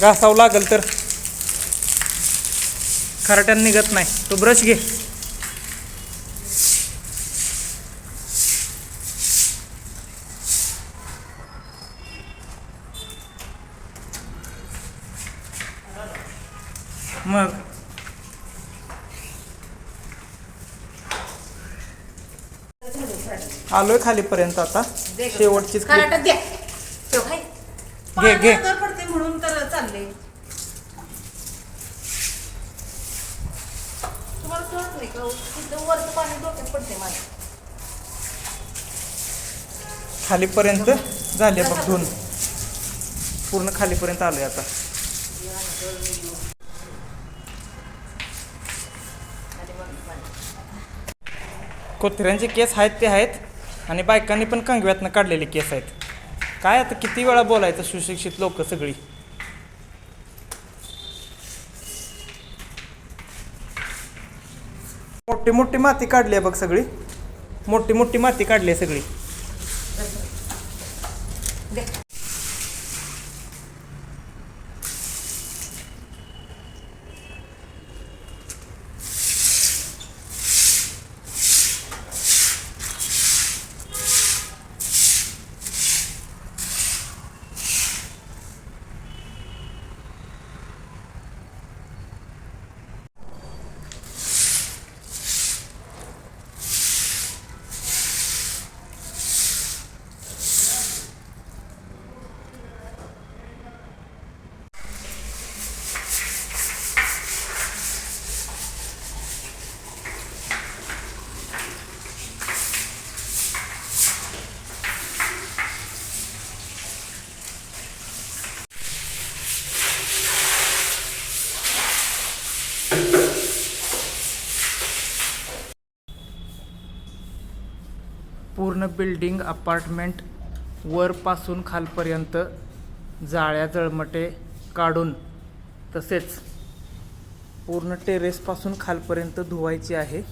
घासावं लागल तर. खराट्यानं निघत नाही. तो ब्रश घे. मग. आलोय खालीपर्यंत आता. शेवटचीच. घे, घे. चालले तुम्हाला कळत नाही का? तिथं वरचं पाणी डोक्यात पडते माझ्या. खालीपर्यंत झाले बघ धुवून पूर्ण खालीपर्यंत आलोय आता. कोथऱ्यांचे केस आहेत ते आहेत आणि बायकांनी पण कंगव्यातनं काढलेले केस आहेत. काय आता किती वेळा बोलायचं सुशिक्षित लोक सगळी? मोठी मोठी माती काढली आहे बघ सगळी. मोठी मोठी माती काढली आहे सगळी. पूर्ण बिल्डिंग अपार्टमेंट वरपासून खालपर्यंत जाळ्या जळमटे काढून तसेच पूर्ण टेरेसपासून खालपर्यंत धुवायची आहे.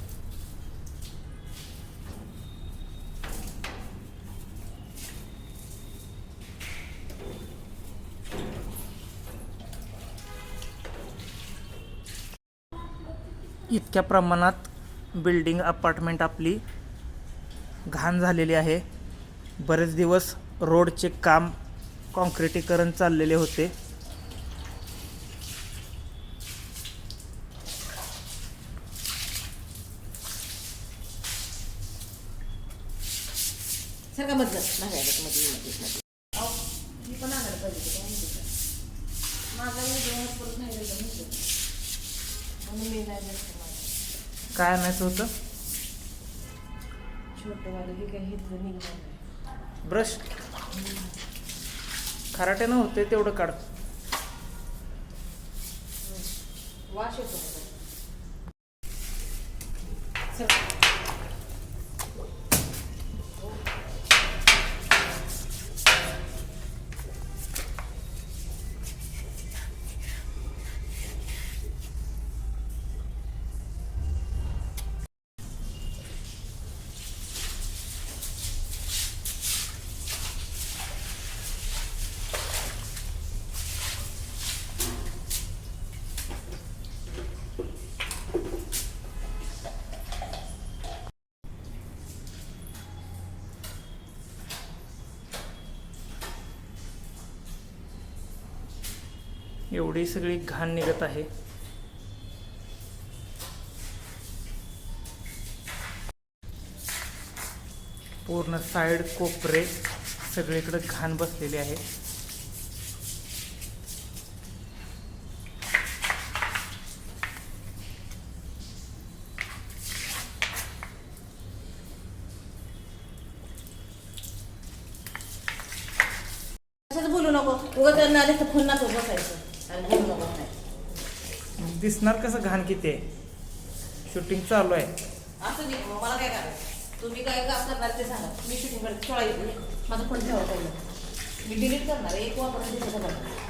इतक्या प्रमाणात बिल्डिंग अपार्टमेंट आपली घाण झालेली आहे. बरेच दिवस रोडचे काम कॉन्क्रिटीकरण चाललेले होते. होतं, काय माहिती का? छोटंवालं हे निघणार नाही. ब्रश खराट्यानं होते तेवढं काढ वास येतो मला. एवढी सगळी घाण निघत आहे. पूर्ण साईड कोपरे सगळीकडे घाण बसलेली आहे. बोलू नको? उगा त्यांना आले तर पुन्हा तो बसायचं दिसणार कसं घाण किती आहे? शूटिंग चालू आहे. असं मग मला काय करायचं? तुम्ही काय काम करणार ते सांगा. मी शूटिंग करते. सोळा येते माझा फोन ठेवा पहिलं. मी डिलीट करणार एक वापरून दिवसाचा करणार